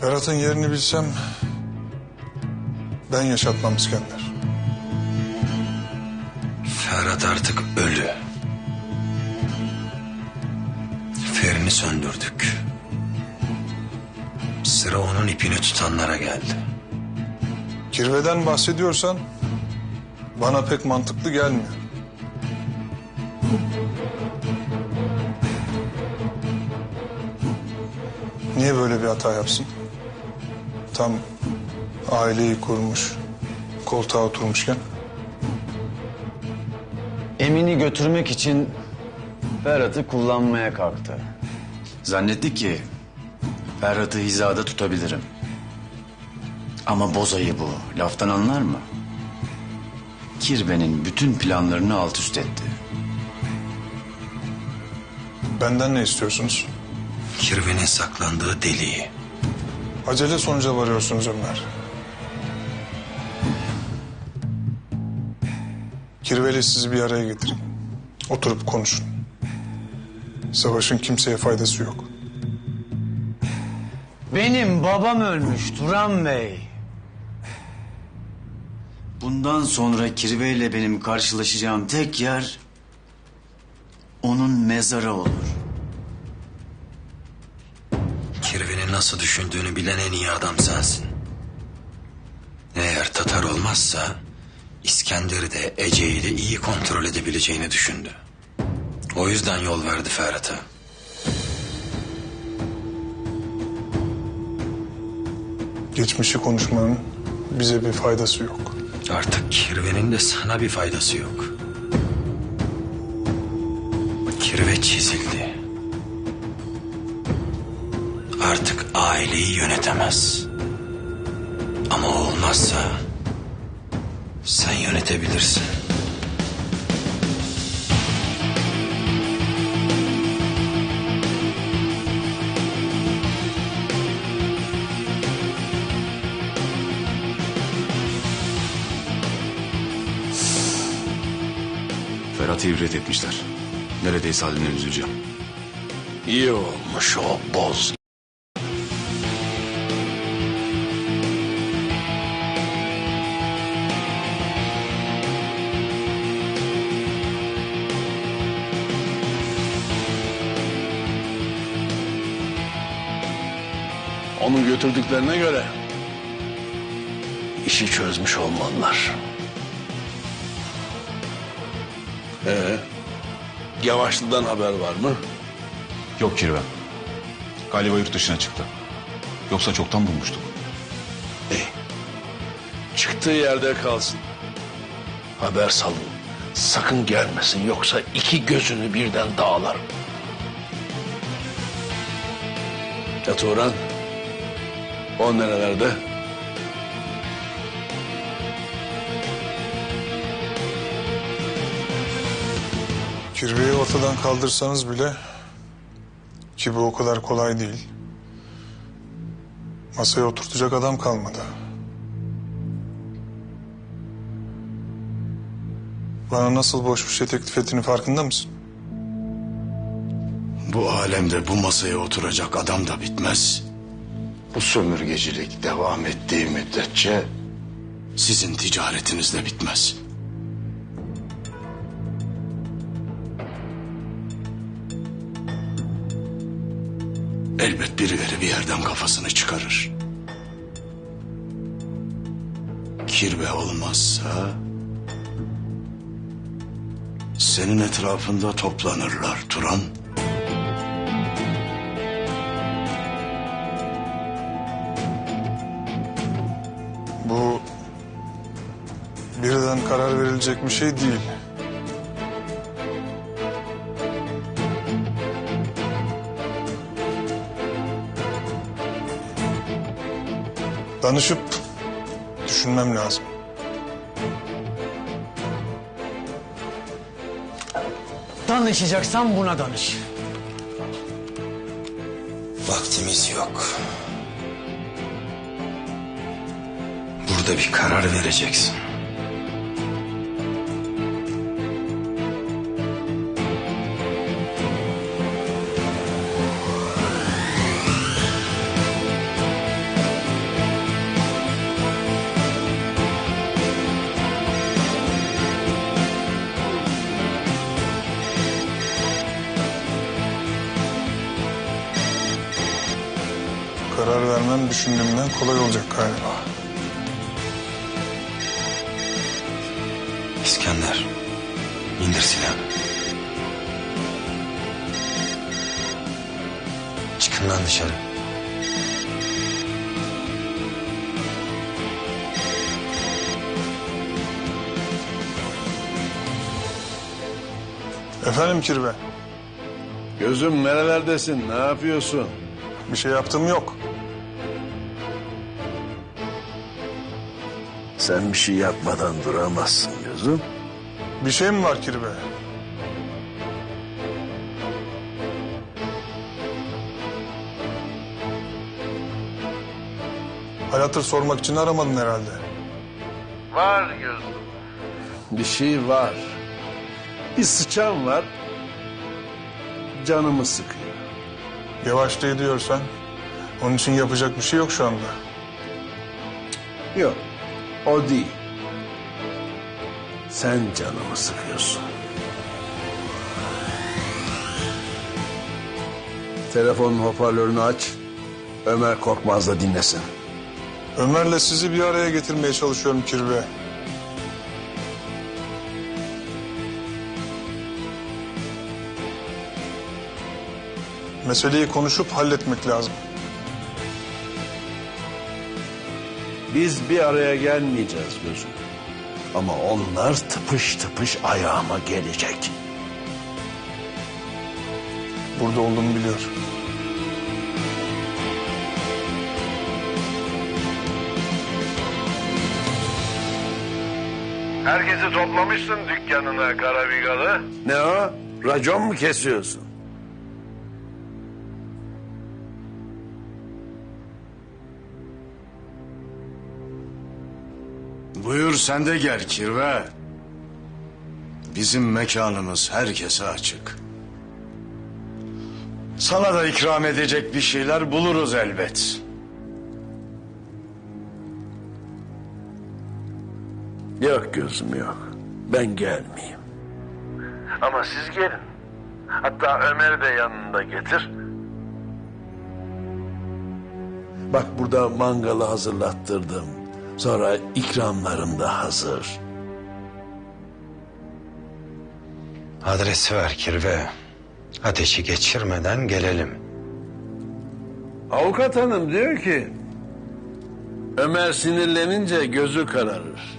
Ferhat'ın yerini bilsem ben yaşatmam İskender. Ferhat artık ölü. Ferini söndürdük. Sıra onun ipini tutanlara geldi. Kirveden bahsediyorsan bana pek mantıklı gelmiyor. Niye böyle bir hata yapsın? Tam aileyi kurmuş, koltuğa oturmuşken. Emin'i götürmek için Ferhat'ı kullanmaya kalktı. Zannetti ki Ferhat'ı hizada tutabilirim. Ama bozayı bu. Laftan anlar mı? Kirve'nin bütün planlarını alt üst etti. Benden ne istiyorsunuz? Kirvenin saklandığı deliği. Acele sonuca varıyorsunuz Ömer. Kirveli sizi bir araya getirin. Oturup konuşun. Savaşın kimseye faydası yok. Benim babam ölmüş Turan Bey. Bundan sonra Kirve ile benim karşılaşacağım tek yer onun mezarı olur. Nasıl düşündüğünü bilen en iyi adam sensin. Eğer Tatar olmazsa İskender'i de Ece'yi de iyi kontrol edebileceğini düşündü. O yüzden yol verdi Ferhat'a. Geçmişi konuşmanın bize bir faydası yok. Artık Kirve'nin de sana bir faydası yok. Kirve çizildi. Aileyi yönetemez. Ama o olmazsa sen yönetebilirsin. Ferhat'ı ibret etmişler. Neredeyse haline üzüleceğim. İyi olmuş o boz. Onu götürdüklerine göre işi çözmüş olmalılar. Ee, Yavaşlı'dan haber var mı? Yok Kirve. Galiba yurt dışına çıktı. Yoksa çoktan bulmuştuk. Çıktığı yerde kalsın. Haber salın. Sakın gelmesin yoksa iki gözünü birden dağlarım. Ya Turan? O nerelerde? Kirveyi ortadan kaldırsanız bile ki bu o kadar kolay değil. Masaya oturtacak adam kalmadı. Bana nasıl boş bir şey teklif ettiğini farkında mısın? Bu alemde bu masaya oturacak adam da bitmez. Bu sömürgecilik devam ettiği müddetçe sizin ticaretiniz de bitmez. Elbet birileri bir yerden kafasını çıkarır. Kirve olmazsa senin etrafında toplanırlar Turan. Karar verilecek bir şey değil. Danışıp düşünmem lazım. Danışacaksan buna danış. Vaktimiz yok. Burada bir karar vereceksin. Karar vermem düşündüğümden kolay olacak galiba. İskender, indir silahını. Çıkın lan dışarı. Efendim Kirve, Gözüm nerelerdesin? Ne yapıyorsun? bir şey yaptığım yok. Sen bir şey yapmadan duramazsın gözüm. Bir şey mi var Kirve? Hayatır sormak için aramadın herhalde. Var gözüm. Bir şey var. Bir sıçan var. Canımı sıkıyor. Yavaş diye diyorsan, onun için yapacak bir şey yok şu anda. Yok. O değil. Sen canımı sıkıyorsun. Telefonun hoparlörünü aç. Ömer Korkmaz da dinlesin. Ömer'le sizi bir araya getirmeye çalışıyorum Kirve. Meseleyi konuşup halletmek lazım. Biz bir araya gelmeyeceğiz gözüm. Ama onlar tıpış tıpış ayağıma gelecek. Burada olduğumu biliyor. Herkesi toplamışsın dükkanına Karabigalı. Ne o? Racon mu kesiyorsun? Buyur sen de gel kirve. Bizim mekanımız herkese açık. Sana da ikram edecek bir şeyler buluruz elbet. Yok gözüm yok. Ben gelmeyeyim. Ama siz gelin. Hatta Ömer'i de yanında getir. Bak burada mangalı hazırlattırdım. Sonra ikramlarım da hazır. Adresi ver Kirve. Ateşi geçirmeden gelelim. Avukat hanım diyor ki... Ömer sinirlenince gözü kararır.